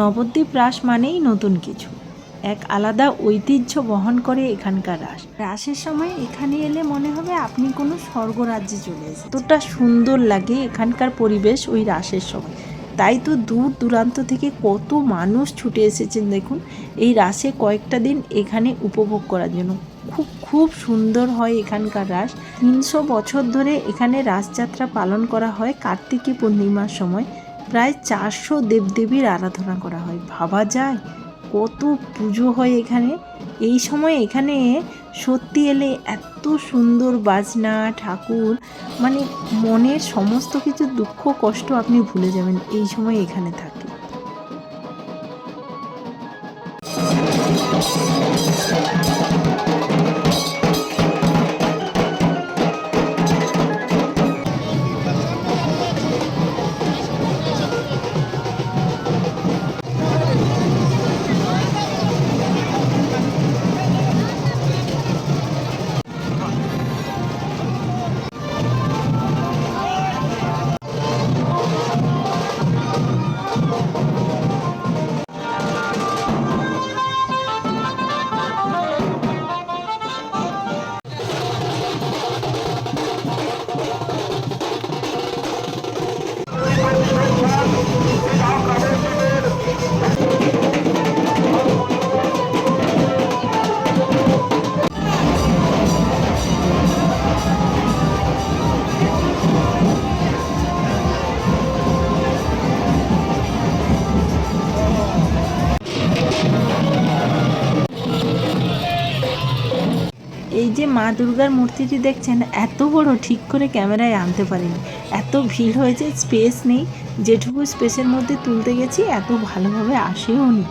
নবদ্বীপ রাস মানেই নতুন কিছু। এক আলাদা ঐতিহ্য বহন করে এখানকার রাস রাসের সময় এখানে এলে মনে হবে আপনি কোনো স্বর্গরাজ্যে চলে এসেছেন। এতটা সুন্দর লাগে এখানকার পরিবেশ ওই রাসের সময়। তাই তো দূর দূরান্ত থেকে কত মানুষ ছুটে এসেছেন দেখুন। এই রাসে কয়েকটা দিন এখানে উপভোগ করার জন্য। খুব খুব সুন্দর হয় এখানকার রাস তিনশো বছর ধরে এখানে রাসযাত্রা পালন করা হয় কার্তিকী পূর্ণিমার সময়। প্রায় চারশো দেবদেবীর আরাধনা করা হয়। ভাবা যায়, কত পুজো হয় এখানে। এই সময় এখানে সত্যি এলে এত সুন্দর বাজনা, ঠাকুর মানে মনের সমস্ত কিছু দুঃখ, কষ্ট আপনি ভুলে যাবেন এই সময় এখানে থাকে। এই যে মা দুর্গার মূর্তিটি দেখছেন, এত বড়, ঠিক করে ক্যামেরায় আনতে পারিনি। এত ভিড় হয়েছে, স্পেস নেই। যেটুকু স্পেসের মধ্যে তুলতে গেছি, এত ভালোভাবে আসেও নি